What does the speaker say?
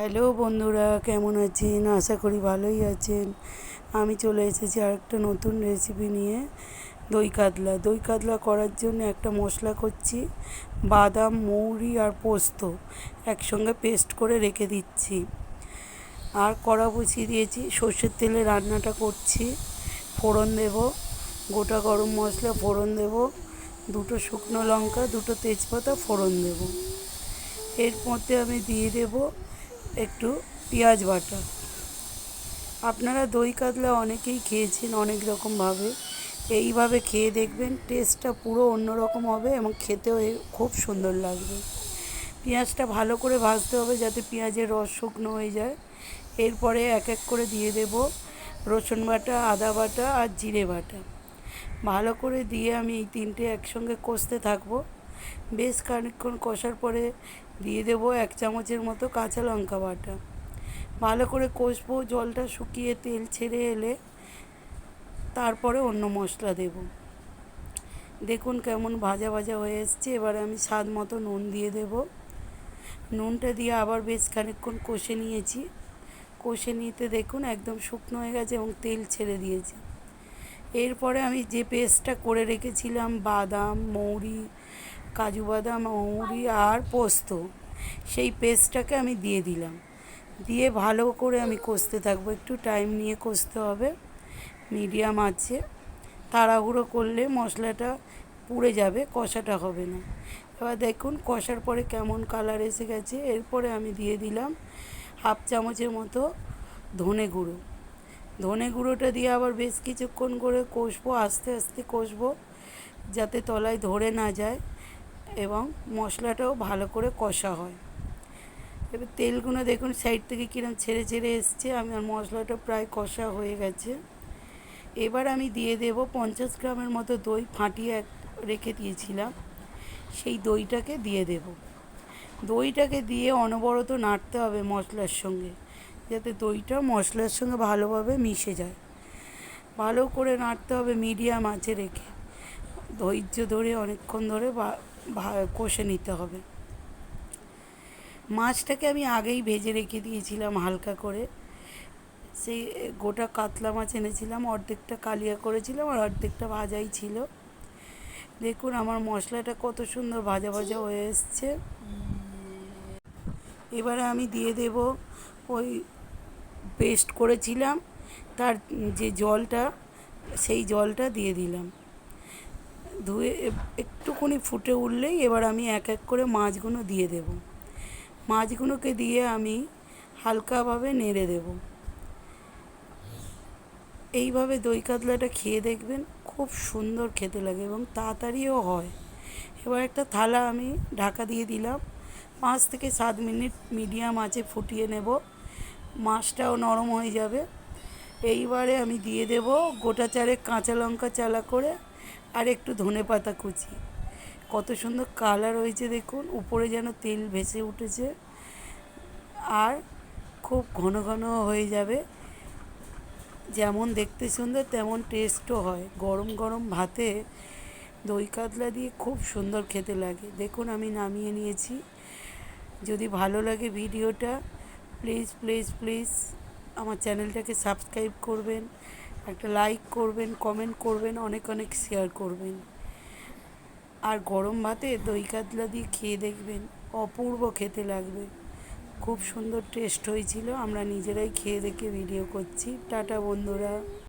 Hello বন্ধুরা, কেমন আছেন? আশা করি ভালোই আছেন। আমি চলে এসেছি আর একটা নতুন রেসিপি নিয়ে, দই কাতলা। দই কাতলা করার জন্য একটা মশলা করছি, বাদাম, মৌরি আর পোস্ত একসঙ্গে পেস্ট করে রেখে দিচ্ছি। আর কড়া বসিয়ে দিয়েছি, সর্ষের তেলে রান্নাটা করছি। ফোড়ন দেব, গোটা গরম মশলা ফোড়ন দেব, দুটো শুকনো লঙ্কা, দুটো তেজপাতা ফোড়ন দেব। এর মধ্যে আমি দিয়ে দেব একটু পেঁয়াজ বাটা। আপনারা দই কাতলা অনেকেই খেয়েছেন অনেক রকমভাবে এইভাবে খেয়ে দেখবেন টেস্টটা পুরো অন্যরকম হবে এবং খেতেও খুব সুন্দর লাগবে। পেঁয়াজটা ভালো করে ভাজতে হবে যাতে পেঁয়াজের রস শুকনো হয়ে যায়। এরপরে এক এক করে দিয়ে দেব রসুন বাটা, আদা বাটা আর জিরে বাটা। ভালো করে দিয়ে আমি এই তিনটে একসঙ্গে কষতে থাকব। বেশ খানিকক্ষণ কষার পরে দিয়ে দেবো এক চামচের মতো কাঁচা লঙ্কা বাটা। ভালো করে কষবো, জলটা শুকিয়ে তেল ছেড়ে এলে তারপরে অন্য মশলা দেব। দেখুন কেমন ভাজা ভাজা হয়ে এসছে, এবারে আমি স্বাদ মতো নুন দিয়ে দেব। নুনটা দিয়ে আবার বেশ খানিকক্ষণ কষে নিয়েছি। কষে নিতে দেখুন একদম শুকনো হয়ে গেছে এবং তেল ছেড়ে দিয়েছে। এরপরে আমি যে পেস্টটা করে রেখেছিলাম, বাদাম, মৌরি কাজু বাদাম মৌরি আর পোস্ত। সেই পেস্টটাকে আমি দিয়ে দিলাম। দিয়ে ভালো করে আমি কষতে থাকব। একটু টাইম নিয়ে কষতে হবে। মিডিয়াম আছে। তাড়াহুড়ো করলে মশলাটা পুড়ে যাবে, কষাটা হবে না। এবার দেখুন কষার পরে কেমন কালার এসে গেছে। এরপরে আমি দিয়ে দিলাম হাফ চামচের মতো ধনে গুঁড়ো। ধনে গুঁড়োটা দিয়ে আবার বেশ কিছুক্ষণ করে কষবো, আস্তে আস্তে কষবো, যাতে তলায় ধরে না যায়। এবং মশলাটাও ভালো করে কষা হয়। এবার তেলগুলো দেখুন সাইড থেকে কিরম ছেড়ে ছেড়ে এসছে আমার মশলাটা প্রায় কষা হয়ে গেছে। এবার আমি দিয়ে দেব পঞ্চাশ গ্রামের মতো দই ফাটিয়ে রেখে দিয়েছিলাম। সেই দইটাকে দিয়ে দেব। দইটাকে দিয়ে অনবরত নাড়তে হবে মশলার সঙ্গে, যাতে দইটা মশলার সঙ্গে ভালোভাবে মিশে যায়। ভালো করে নাড়তে হবে মিডিয়াম আঁচে রেখে। ধৈর্য ধরে অনেকক্ষণ ধরে কষে নিতে হবে। মাছটাকে আমি আগেই ভেজে রেখে দিয়েছিলাম হালকা করে। সেই গোটা কাতলা মাছ এনেছিলাম, অর্ধেকটা কালিয়া করেছিলাম আর অর্ধেকটা ভাজাই ছিল। দেখুন আমার মশলাটা কত সুন্দর ভাজা ভাজা হয়ে এসছে। এবারে আমি দিয়ে দেব ওই পেস্ট করেছিলাম, তার যে জলটা, সেই জলটা দিয়ে দিলাম। ধুয়ে একটুখানি ফুটে উঠলেই এবার আমি এক এক করে মাছগুলো দিয়ে দেব। মাছগুলোকে দিয়ে আমি হালকাভাবে নেড়ে দেব। এইভাবে দই কাতলাটা খেয়ে দেখবেন খুব সুন্দর খেতে লাগে এবং তাড়াতাড়িও হয়। এবার একটা থালা আমি ঢাকা দিয়ে দিলাম। পাঁচ থেকে সাত মিনিট মিডিয়াম আঁচে ফুটিয়ে নেব। মাছটাও নরম হয়ে যাবে। এইবারে আমি দিয়ে দেব গোটা চারে কাঁচা লঙ্কা চালা করে আর একটু ধনে পাতা কুচি। কত সুন্দর কালার হয়েছে দেখুন, উপরে যেন তেল ভেসে উঠেছে। আর খুব ঘন ঘন হয়ে যাবে। যেমন দেখতে সুন্দর, তেমন টেস্টও হয়। গরম গরম ভাতে দই কাতলা দিয়ে খুব সুন্দর খেতে লাগে। দেখুন, আমি নামিয়ে নিয়েছি। যদি ভালো লাগে ভিডিওটা প্লিজ প্লিজ প্লিজ আমার চ্যানেলটাকে সাবস্ক্রাইব করবেন। একটা লাইক করবেন কমেন্ট করবেন, অনেক অনেক শেয়ার করবেন। আর গরম ভাতে দই কাতলা দিয়ে খেয়ে দেখবেন, অপূর্ব খেতে লাগবে। খুব সুন্দর টেস্ট হয়েছিল, আমরা নিজেরাই খেয়ে দেখে ভিডিও করছি। টাটা বন্ধুরা।